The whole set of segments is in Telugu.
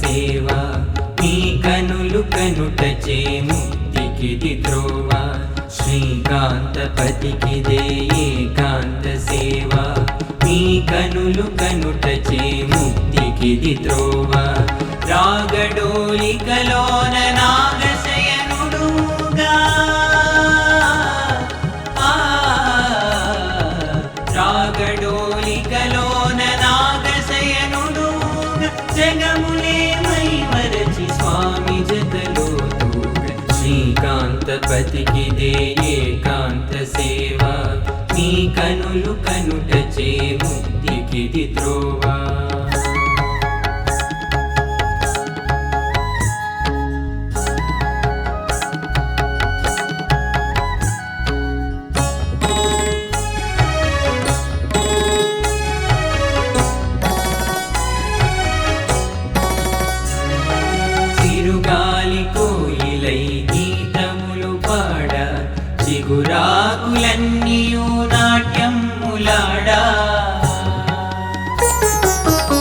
సేవ నీ కనులు కనుటచే ముక్తికిది త్రోవ శ్రీకాంతపతికిదే ఏకాంత సేవ నీ కనులు కనుటచే ముక్తికిది త్రోవ రాగడోలికలోన నాగశయనుడుగా రాగడో నాగశయనుడుగా మై మరచి స్వామి జతలో తూగ శ్రీకాంతపతికిదే ఏకాంత సేవ. నీ కనులు కనుటచే ముక్తికిది త్రోవా. రాకురాకులన్నీయూ నాట్యం ములాడా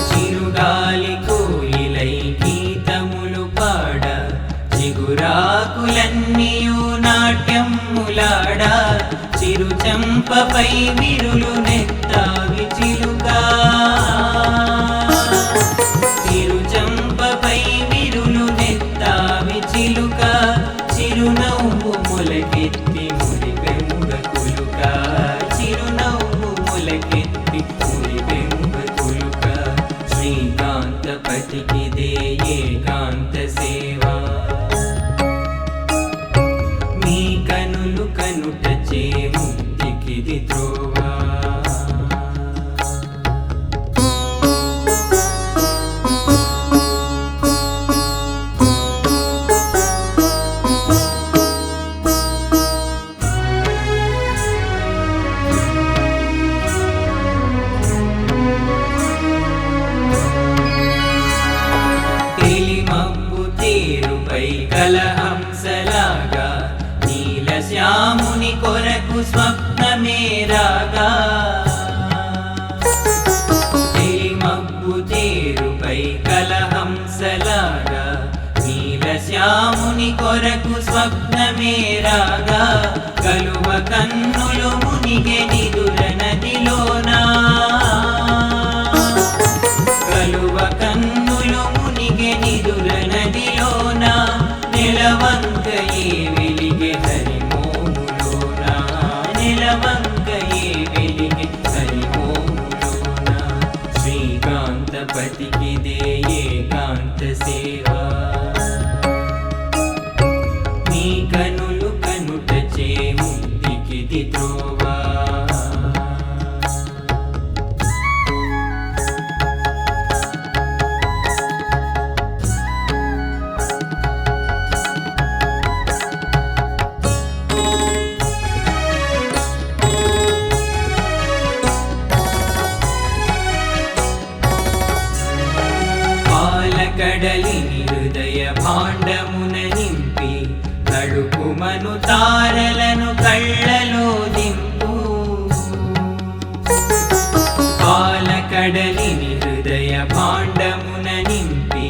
చిరుగాలి కోయిలై గీతములు పాడ చిగురాకులన్నీయు నాట్యములాడా చిరుచంపపై విరులు నెత్తావి చిలుకా చిరుచంపపై విరులు నెత్తావి చిలుక శ్రీకాంతపతికిదే ఏకాంత సేవా మీ కనులు కనుటచే ముక్తికిది కొరకు కొరకు స్వప్నమేరాగా కలువ కన్నులు మునిగే నిదుర నదిలోనా. కలువ కన్నులు మునిగే నిదుర నదిలోనా నిలవంక ఏ వెలిగే హరిమోములోన నిలవంక ఏ వెలిగే హరిమోములోన శ్రీకాంతపతికిదే ఏకాంత బ్రహ్మాండమున నింపి నడుపుమను తారలను కళ్ళలో దింపు. పాలకడలిని హృదయ భాండమున నింపి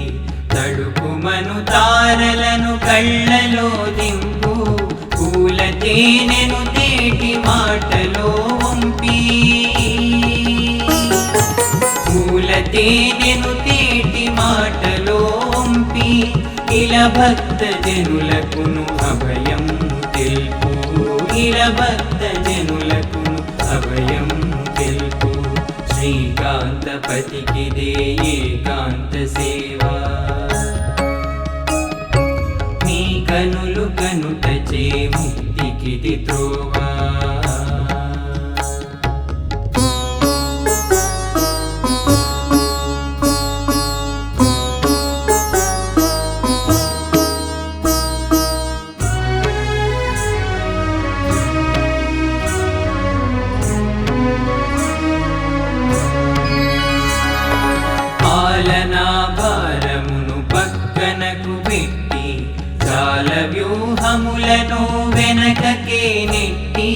తడుపుమను తారలను కళ్ళలో దింపు. పూల తేనెను తేటి మాటలో వంపి. పూల తేనెను తేటి మాటలో ఇలా భక్త జనులకును అభయం తెలుపు. ఇలా భక్త జనులకును అభయం తెలుపు. శ్రీకాంత శ్రీకాంతపతికిదే ఏకాంత సేవా. నీ కనులు కనుటచే ముక్తికిది త్రోవా. వ్యూహములను వెనకకే నెట్టి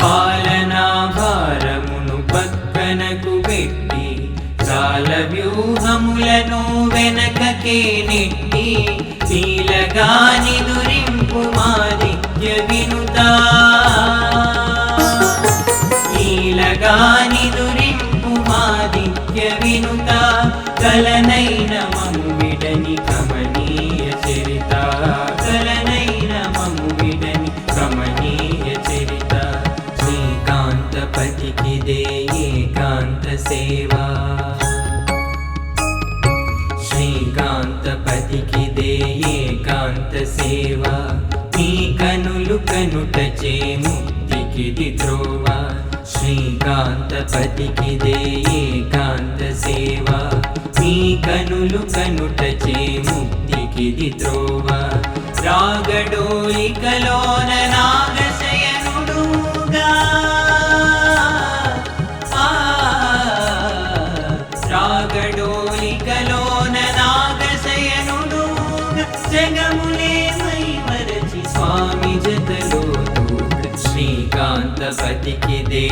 పాలనా భారమును పక్కనకు పెట్టి కాల వ్యూహములను వెనకకే నెట్టి శీలగాని దురింపు మాదిత్య విను. శ్రీకాంతపతికి దే ఏకాంత సేవ. నీ కనులు కనుట చే ముక్తికిది త్రోవ శ్రీకాంతపతికి దే ఏకాంత సేవ. నీ కనులు కనుట చే ముక్తికిది త్రోవ రాగడోలికలోన నాగశయనుడుగా ఆ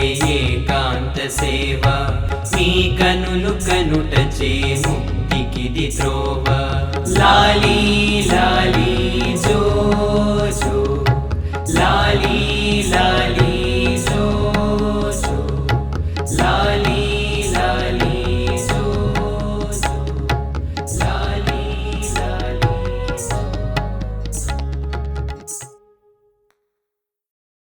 ఏకాంత సేవ. మీ కనులు కనుటచే ముక్తికిది త్రోవ. లాలీ లాలీ జో